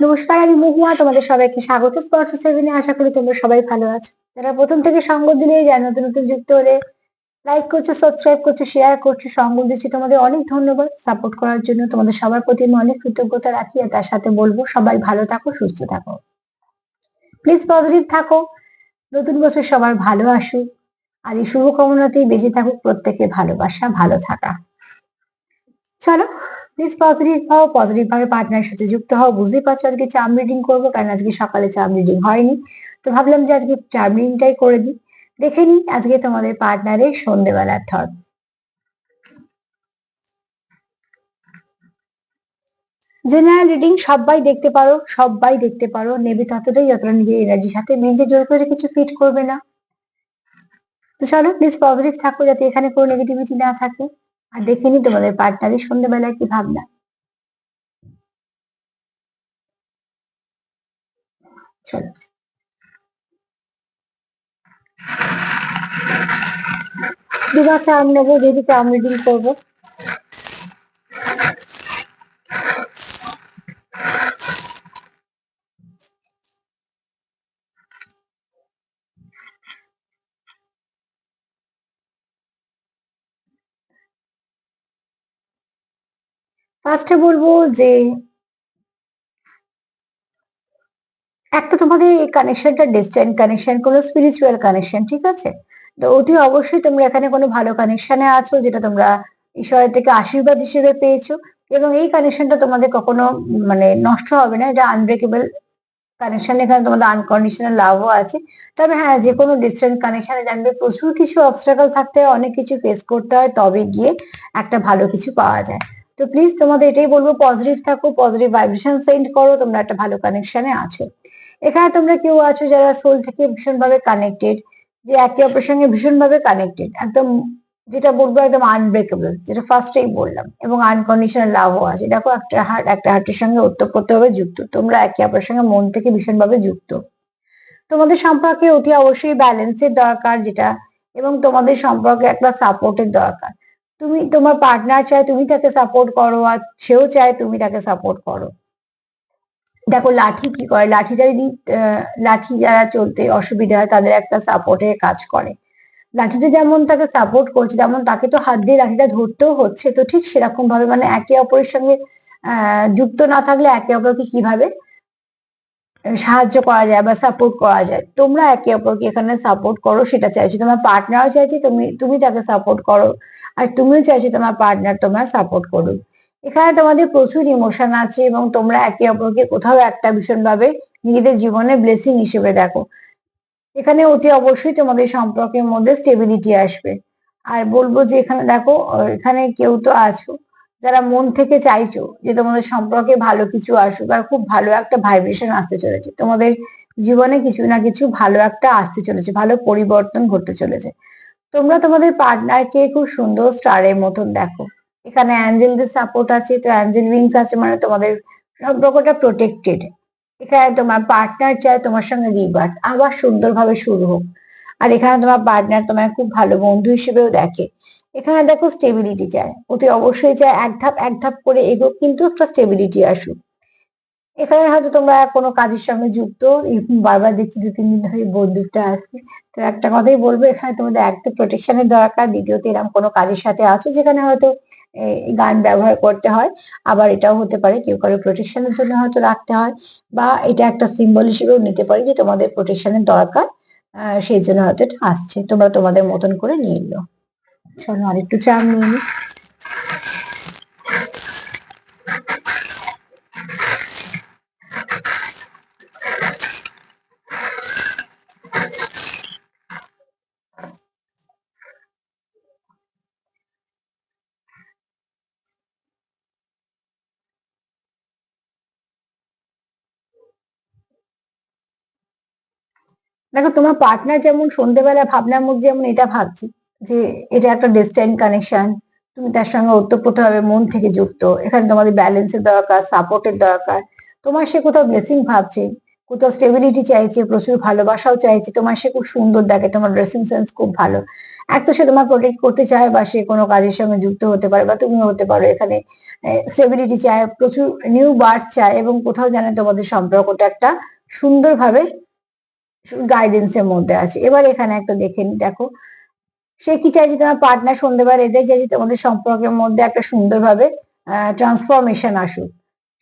নমস্কার, আমি মহুয়া, তোমাদের সবাইকে স্বাগত। স্পর্শ সেভেনে আশা করি তোমরা সবাই ভালো আছো। যারা প্রথম থেকে সঙ্গ দিলে যায় নতুন নতুন যুক্ত হলে লাইক করছ সাবস্ক্রাইব করছ শেয়ার করছ সঙ্গ দিচ্ছি। তোমাদের অনেক ধন্যবাদ সাপোর্ট করার জন্য। তোমাদের সবার প্রতি আমি অনেক কৃতজ্ঞতা রাখি আর তার সাথে বলব, সবাই ভালো থাকো, সুস্থ থাকো। প্লিজ পজিটিভ থাকো। নতুন বছর সবার ভালো আসুক। আর এই শুভকামনাতেই বেঁচে থাকুক প্রত্যেকের ভালোবাসা, ভালো থাকা। চলো প্লিজ পজিটিভ হও পজিটিভ ভাবে পার্টনারের সাথে যুক্ত হও। বুঝতেই পারছ আজকে চার্ম রিডিং করব, কারণ আজকে সকালে চার্ম রিডিং হয়নি। তো ভাবলাম যে আজকে চার্ম রিডিংটাই করে দিই। দেখে নিই আজকে তোমাদের পার্টনারের সন্ধেবেলার থট জেনারেল রিডিং সবাই দেখতে পারো সবাই দেখতে পারো। নেবে ততটাই, যতটা নিজের এনার্জির সাথে নিজে জোর করে কিছু ফিট করবে না। তো চলো প্লিজ পজিটিভ থাকো, যাতে এখানে কোনো নেগেটিভিটি না থাকে। আর দেখে নি তোমাদের পার্টনারের সন্ধ্যাবেলায় কি ভাবনা? চলো। দুবার চার্ম নেব, যেদিকে আমি রিডিং করব। ফার্স্টে বলব যে একটা তোমাদের এই কানেকশনটা ডিস্টেন্ট কানেকশন কোনো স্পিরিচুয়াল কানেকশন ঠিক আছে? তো অতি অবশ্যই তোমরা এখানে কোনো ভালো কানেকশনে আছো যেটা তোমরা ঈশ্বরের থেকে আশীর্বাদ হিসেবে পেয়েছ এবং এই কানেকশনটা তোমাদের কখনো মানে নষ্ট হবে না, এটা আনব্রেকেবল কানেকশন এখানে তোমাদের আনকন্ডিশনাল লাভও আছে। তবে হ্যাঁ যে কোনো ডিস্টেন্ট কানেকশনে জানবে, প্রচুর কিছু অবস্ট্রাগল থাকতে হয়, অনেক কিছু ফেস করতে হয়, তবে গিয়ে একটা ভালো কিছু পাওয়া যায়। তো প্লিজ তোমাদের এটাই বলব পজিটিভ থাকো পজিটিভ ভাইব্রেশন সেন্ড করো, তোমরা একটা ভালো কানেকশনে আছো। এখানে তোমরা কেউ আছো যারা সোল থেকে ভীষণভাবে কানেক্টেড যে একে অপরের সঙ্গে ভীষণভাবে কানেক্টেড একদম যেটা বলব একদম আনব্রেকেবল যেটা ফার্স্টেই বললাম, এবং আনকন্ডিশনাল লাভও আছে। দেখো একটা হার্ট একটা হার্টের সঙ্গে ওতপ্রোতভাবে যুক্ত, তোমরা একে অপরের সঙ্গে মন থেকে ভীষণভাবে যুক্ত। তোমাদের সম্পর্কে অতি অবশ্যই ব্যালেন্সের দরকার যেটা, এবং তোমাদের সম্পর্কে একটা সাপোর্টের দরকার। তুমি তোমার পার্টনার চায় তুমি তাকে সাপোর্ট করো আর সেও চায় তুমি তাকে সাপোর্ট করো। দেখো লাঠি কি করে? লাঠিটা যদি লাঠি যারা চলতে অসুবিধা হয় তাদের একটা সাপোর্টের কাজ করে। লাঠিটা যেমন তাকে সাপোর্ট করছে, তেমন তাকে তো হাত দিয়ে লাঠিটা ধরতেও হচ্ছে। তো ঠিক সেরকম ভাবে মানে একে অপরের সঙ্গে যুক্ত না থাকলে একে অপরকে কীভাবে সাহায্য করা যায় বা সাপোর্ট করা যায়। তোমরা একে অপরকে এখানে সাপোর্ট করো, সেটা চাইছো। তোমার পার্টনারও চাইছে, তুমি তুমি তাকে সাপোর্ট করো। আর তুমিও চাইছো তোমার পার্টনার তোমার সাপোর্ট করুক। এখানে তোমাদের প্রচুর ইমোশন আছে এবং তোমরা একে অপরকে কোথাও একটা ভীষণভাবে নিজেদের জীবনে ব্লেসিং হিসেবে দেখো। এখানে অতি অবশ্যই তোমাদের সম্পর্কের মধ্যে স্টেবিলিটি আসবে। আর বলব যে এখানে দেখো, এখানে কেউ তো আছো। যারা মন থেকে চাইছো যে তোমাদের সম্পর্কে ভালো কিছু আসুক আর খুব ভালো একটা ভাইব্রেশন আসতে চলেছে, তোমাদের জীবনে কিছু না কিছু ভালো একটা আসতে চলেছে, ভালো পরিবর্তন ঘটতে চলেছে। তোমরা তোমাদের পার্টনারকে খুব সুন্দর স্টারের মতন দেখো। এখানে অ্যাঞ্জেলদের সাপোর্ট আছে, তো অ্যাঞ্জেল উইংস আছে মানে তোমাদের সম্পর্কটা প্রোটেক্টেড এখানে তোমার পার্টনার চায় তোমার সঙ্গে রিবার্থ আবার সুন্দরভাবে শুরু হোক। আর এখানে তোমার পার্টনার তোমার খুব ভালো বন্ধু হিসেবেও দেখে। এখানে দেখো স্টেবিলিটি চায় অতি অবশ্যই চায় এক ধাপ এক ধাপ করে এগোক, কিন্তু একটা স্টেবিলিটি আসুক। এখানে হয়তো তোমরা কোনো কাজের সঙ্গে যুক্ত বারবার দেখছি দু, তিন দিন ধরে বন্দুকটা আসছে তো একটা কথাই বলব, এখানে তোমাদের এক তো প্রোটেকশনের দরকার, দ্বিতীয়ত এরকম কোনো কাজের সাথে আছো যেখানে হয়তো গান ব্যবহার করতে হয়, আবার এটাও হতে পারে, কেউ কারও প্রোটেকশনের জন্য হয়তো রাখতে হয়, বা এটা একটা সিম্বল হিসেবেও নিতে পারি যে তোমাদের প্রোটেকশনের দরকার, আহ, সেই জন্য হয়তো এটা আসছে। তোমরা তোমাদের মতন করে নিয়ে নিও। চলো আরেকটু চা নিয়ে নিই দেখো তোমার পার্টনার যেমন সন্ধ্যেবেলা ভাবনার মধ্যে যেমন এটা ভাবছি যে এটা একটা ডিস্টেন্ট কানেকশন তুমি তার সঙ্গে ওতপ্রোতভাবে মন থেকে যুক্ত। এখানে তোমাদের ব্যালেন্সের দরকার সাপোর্টের দরকার। তোমার সে কোথাও ব্লেসিং ভাবছে, কোথাও স্টেবিলিটি চাইছে, প্রচুর ভালোবাসাও চাইছে, তোমার সে খুব সুন্দর দেখে, তোমার ড্রেসিং সেন্স খুব ভালো। এক তো সে তোমার প্রোটেক্ট করতে চায় বা সে কোনো কাজের সঙ্গে যুক্ত হতে পারে বা তুমিও হতে পারো এখানে। স্টেবিলিটি চায়, প্রচুর নিউ বার্থ চায় এবং কোথাও জানে তোমাদের সম্পর্কটা একটা সুন্দরভাবে গাইডেন্সের মধ্যে আছে। এবার এখানে একটা দেখে দেখো। সে কি চাইছে তোমার পার্টনার সন্ধ্যেবার এটাই চাইছে তোমাদের সম্পর্কের মধ্যে একটা সুন্দরভাবে ট্রান্সফরমেশন আসুক।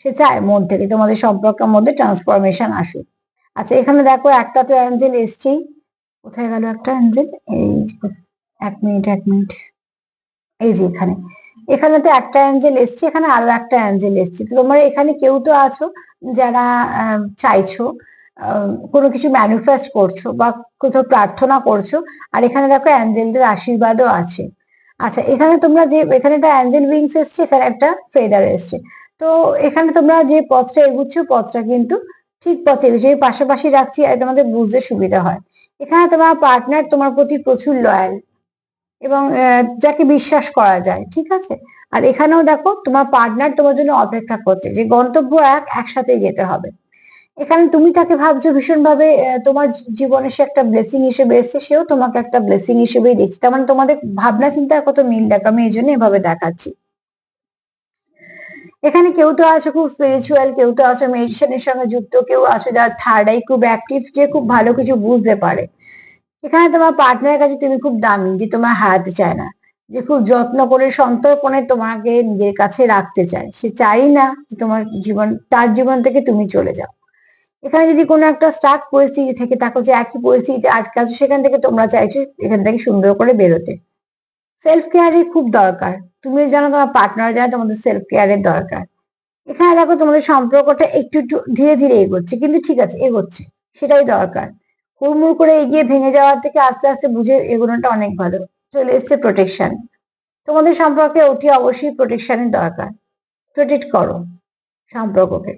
সে চায় মন থেকে তোমাদের সম্পর্কের মধ্যে ট্রান্সফরমেশন আসুক। আচ্ছা এখানে দেখো একটা তো অ্যাঞ্জেল এসছেই। কোথায় গেল একটা অ্যাঞ্জেল? এই যে, এক মিনিট এক মিনিট। এই যে এখানে। এখানে তো একটা অ্যাঞ্জেল এসছে এখানে আরও একটা অ্যাঞ্জেল এসছে। তোমরা এখানে কেউ তো আছো যারা চাইছো। কোনো কিছু ম্যানিফেস্ট করছ বা কোথাও প্রার্থনা করছ, আর এখানে দেখো অ্যাঞ্জেলদের আশীর্বাদও আছে। আচ্ছা এখানে তোমরা যে, এখানে একটা অ্যাঞ্জেল উইংস এসছে, এখানে একটা ফেদার এসছে। তো এখানে তোমরা যে পথটা এগুচ্ছ, পথটা কিন্তু ঠিক পথে এগুচ্ছ। পাশাপাশি রাখছি আর তোমাদের বুঝতে সুবিধা হয়। এখানে তোমার পার্টনার তোমার প্রতি প্রচুর লয়াল এবং যাকে বিশ্বাস করা যায়, ঠিক আছে? আর এখানেও দেখো তোমার পার্টনার তোমার জন্য অপেক্ষা করছে যে গন্তব্য এক একসাথে যেতে হবে। এখানে তুমি তাকে ভাবছ ভীষণ ভাবে আহ, তোমার জীবনে সে একটা ব্লেসিং হিসেবে এসছে সেও তোমাকে একটা ব্লেসিং হিসেবেই দেখছে। তার মানে তোমাদের ভাবনা চিন্তার কত মিল দেখো আমি এই জন্য এভাবে দেখাচ্ছি। এখানে কেউ তো আছে খুব স্পিরিচুয়াল কেউ তো আছে মেডিটেশনের সঙ্গে যুক্ত কেউ আছে যার থার্ড আই খুব অ্যাক্টিভ যে খুব ভালো কিছু বুঝতে পারে। এখানে তোমার পার্টনারের কাছে তুমি খুব দামি যে তোমার হারাতে চায় না যে খুব যত্ন করে সন্তর্পণে তোমাকে নিজের কাছে রাখতে চায়। সে চাই না যে তোমার জীবন তার জীবন থেকে তুমি চলে যাও। এখানে যদি কোনো একটা স্টাক পরিস্থিতি থেকে থাকো যে একই পরিস্থিতিতে আটকে আছো সেখান থেকে তোমরা চাইছো এখান থেকে সুন্দর করে বেরোতে। সেলফ কেয়ারই খুব দরকার। তুমিও জানো তোমার পার্টনার জানো তোমাদের সেলফ কেয়ারের দরকার। এখানে দেখো তোমাদের সম্পর্কটা একটু একটু ধীরে ধীরে এগোচ্ছে, কিন্তু ঠিক আছে, এগোচ্ছে, সেটাই দরকার। হুড়মুড় করে এগিয়ে ভেঙে যাওয়ার থেকে আস্তে আস্তে বুঝে এগোনোটা অনেক ভালো। চলে এসছে প্রোটেকশন তোমাদের সম্পর্কে অতি অবশ্যই প্রোটেকশনের দরকার। প্রোটেক্ট করো সম্পর্ককে।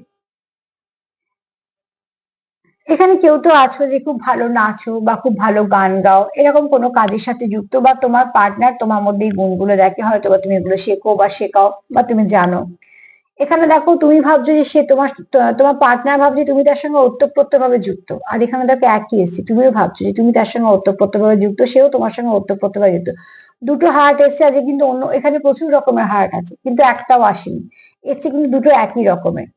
এখানে কেউ তো আছো যে খুব ভালো নাচো বা খুব ভালো গান গাও, এরকম কোনো কাজের সাথে যুক্ত বা তোমার পার্টনার তোমার মধ্যে এই গুণগুলো দেখে হয়তো বা তুমি এগুলো শেখো বা শেখাও বা তুমি জানো। এখানে দেখো তুমি ভাবছ যে সে তোমার তোমার পার্টনার ভাবছে তুমি তার সঙ্গে ওতপ্রোত ভাবে যুক্ত, আর এখানে দেখো একই এসছে, তুমিও ভাবছ যে তুমি তার সঙ্গে ওতপ্রোত ভাবে যুক্ত, সেও তোমার সঙ্গে ওতপ্রোত ভাবে যুক্ত। দুটো হার্ট এসছে আছে কিন্তু অন্য, এখানে প্রচুর রকমের হার্ট আছে, কিন্তু একটাও আসেনি, এসছে কিন্তু দুটো একই রকমের।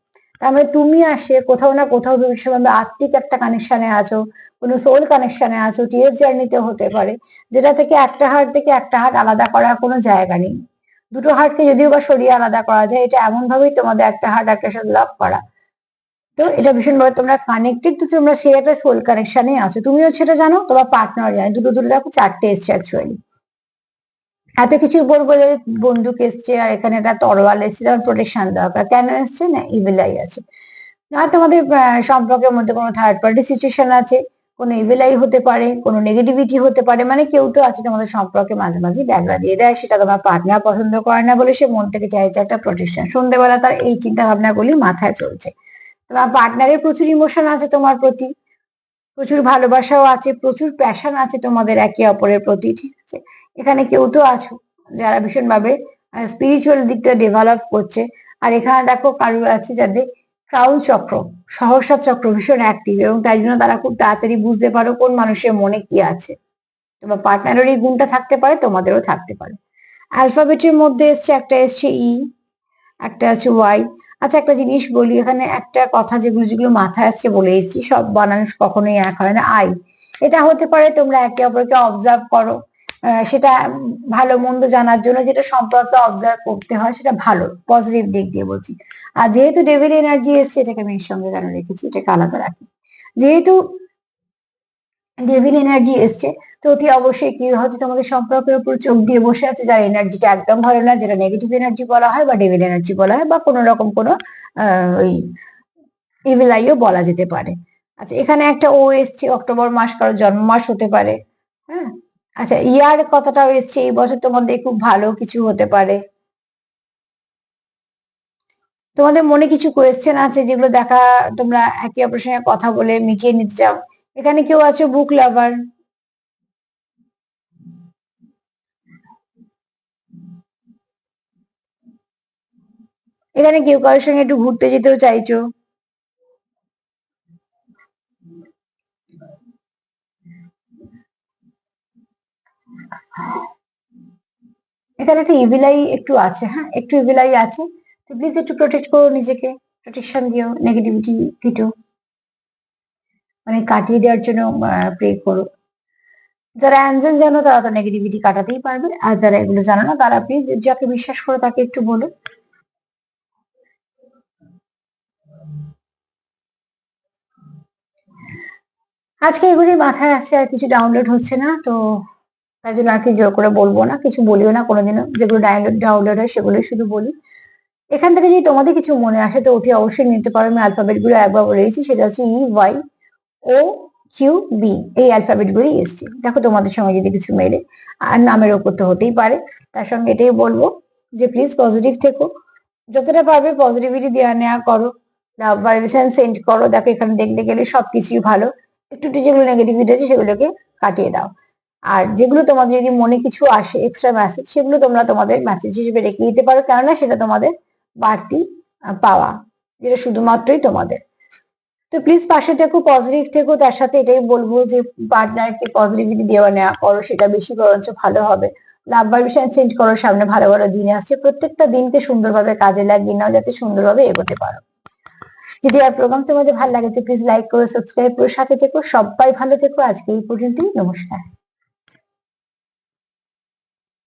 তার মানে তুমি আসে কোথাও না কোথাও ভবিষ্যতে আত্মিক একটা কানেকশনে আছো, কোনো সোল কানেকশনে আছো টিএফ জার্নিতে হতে পারে। যেটা থেকে একটা হার্ট থেকে একটা হার্ট আলাদা করার কোনো জায়গা নেই। দুটো হার্টকে যদিও বা সরিয়ে আলাদা করা যায়, এটা এমন ভাবেই তোমাদের একটা হার্ট একটা সাথে লাভ করা। তো এটা ভীষণ ভাবে তোমরা কানেক্টেড তো তোমরা সেই একটা সোল কানেকশনে আছো। তুমিও সেটা জানো, তোমার পার্টনার জানে। দুটো দুটো দেখো, চারটে এসছে অ্যাকচুয়ালি এত কিছু বলব যে বন্দুক এসছে আর এখানে একটা তরোয়াল এসছে, যেমন প্রোটেকশন দরকার কেন এসছে না? ইভিলাই আছে। না তোমাদের সম্পর্কের মধ্যে কোনো থার্ড পার্টি সিচুয়েশন আছে? কোনো ইভিলাই হতে পারে, কোনো নেগেটিভিটি হতে পারে? মানে কেউ তো আছে তোমাদের সম্পর্কে মাঝে মাঝে ব্যাগরা দিয়ে দেয়, সেটা তোমার পার্টনার পছন্দ করে না বলে সে মন থেকে চাইছে একটা প্রোটেকশন সন্ধ্যেবেলা তার এই চিন্তা ভাবনাগুলি মাথায় চলছে। তোমার পার্টনারের প্রচুর ইমোশন আছে তোমার প্রতি, প্রচুর ভালোবাসাও আছে, প্রচুর প্যাশন আছে তোমাদের একে অপরের প্রতি, ঠিক আছে? এখানে কেউ তো আছো, যারা ভীষণভাবে স্পিরিচুয়াল দিকটা ডেভেলপ করছে। আর এখানে দেখো কারও আছে যাদের ক্রাউন চক্র, সহসা চক্র ভীষণ অ্যাক্টিভ এবং তাই জন্য তারা খুব তাড়াতাড়ি বুঝতে পারো কোন মানুষের মনে কি আছে। তোমার পার্টনারের এই গুণটা থাকতে পারে, তোমাদেরও থাকতে পারে। অ্যালফাবেটের মধ্যে এসছে, একটা এসছে ই একটা আছে ওয়াই আচ্ছা একটা জিনিস বলি, এখানে একটা কথা যেগুলো যেগুলো মাথায় আসছে বলে এসেছি, সব বানানো কখনোই এক হয় না। আই এটা হতে পারে তোমরা একে অপরকে অবজার্ভ করো। সেটা ভালো মন্দ জানার জন্য যেটা সম্পর্কে অবজার্ভ করতে হয়, সেটা ভালো পজিটিভ দিক দিয়ে বলছি। আর যেহেতু ডেভিল এনার্জি এসছে, এটাকে আমি এর সঙ্গে কেন রেখেছি? এটাকে আলাদা রাখি। যেহেতু ডেভিল এনার্জি এসছে, তো অতি অবশ্যই কি হয়তো তোমাদের সম্পর্কের উপর চোখ দিয়ে বসে আছে, যার এনার্জিটা একদম ভালো না, যেটা নেগেটিভ এনার্জি বলা হয় বা ডেভিল এনার্জি বলা হয় বা কোনো রকম কোনো ওই ইভিল বলা যেতে পারে। আচ্ছা এখানে একটা ও এসছে, অক্টোবর মাস কারও জন্ম মাস হতে পারে। হ্যাঁ আচ্ছা ইয়ার কথাটাও এসছে, এই বছর তোমাদের খুব ভালো কিছু হতে পারে। তোমাদের মনে কিছু কোয়েশ্চেন আছে যেগুলো দেখা, তোমরা একে অপরের সঙ্গে কথা বলে মিটিয়ে নিতে চাও? এখানে কেউ আছে বুক লাভার এখানে কেউ কারোর সঙ্গে একটু ঘুরতে যেতেও চাইছো? এখানে একটা ইভিলাই একটু আছে হ্যাঁ? একটু ইভিলাই আছে। তো প্লিজ একটু প্রোটেক্ট করো নিজেকে। প্রোটেকশন দিও নেগেটিভিটি কিটো মানে কাটিয়ে দেওয়ার জন্য প্রে করো। যারা অ্যাঞ্জেল জানো, তারা তো নেগেটিভিটি কাটাতেই পারবে। আর যারা এগুলো জানো না, তারা প্লিজ যাকে বিশ্বাস করো, তাকে একটু বলো। আজকে এগুলি মাথায় আসছে আর কিছু ডাউনলোড হচ্ছে না, তো তাই জন্য আর কি জোর করে বলব না, কিছু বলিও না, কোনোদিনও। যেগুলো ডাউনলোড হয় সেগুলোই শুধু বলি। এখান থেকে যদি তোমাদের কিছু মনে আসে, তো অতি অবশ্যই নিতে পারো। আমি অ্যালফাবেটগুলো একবার বলেছি, সেটা হচ্ছে E Y O Q B এই অ্যালফাবেট গুলি এসছে। দেখো তোমাদের সঙ্গে যদি কিছু মেলে, আর নামের ওপর তো হতেই পারে। তার সঙ্গে এটাই বলব যে প্লিজ পজিটিভ থেকো। যতটা পারবে পজিটিভিটি দেওয়া নেওয়া করো। লাভ ভাইব্রেশন সেন্ড করো। দেখো এখানে দেখতে গেলে সবকিছুই ভালো। একটু একটু যেগুলো নেগেটিভিটি আছে, সেগুলোকে কাটিয়ে দাও। আর যেগুলো তোমাদের যদি মনে কিছু আসে এক্সট্রা মেসেজ সেগুলো তোমরা তোমাদের মেসেজ হিসেবে রেখে দিতে পারো। কেননা সেটা তোমাদের বাড়তি পাওয়া, যেটা শুধুমাত্রই তোমাদের। তো প্লিজ পাশে থেকো পজিটিভ থেকো, তার সাথে এটাই বলব যে পার্টনারকে পজিটিভিটি দেওয়া নেওয়া করো, সেটা বেশি বরঞ্চ ভালো হবে। লাভ ভাইব্রেশন সেন্ড করো, সামনে ভালো ভালো দিন আসছে। প্রত্যেকটা দিনকে সুন্দরভাবে কাজে লাগিয়ে নাও, যাতে সুন্দরভাবে এগোতে পারো। যদি আর প্রোগ্রাম তোমাদের ভালো লাগে, তো প্লিজ লাইক করো সাবস্ক্রাইব করো, সাথে থেকো, সবাই ভালো থেকো। আজকে এই পর্যন্তই, নমস্কার।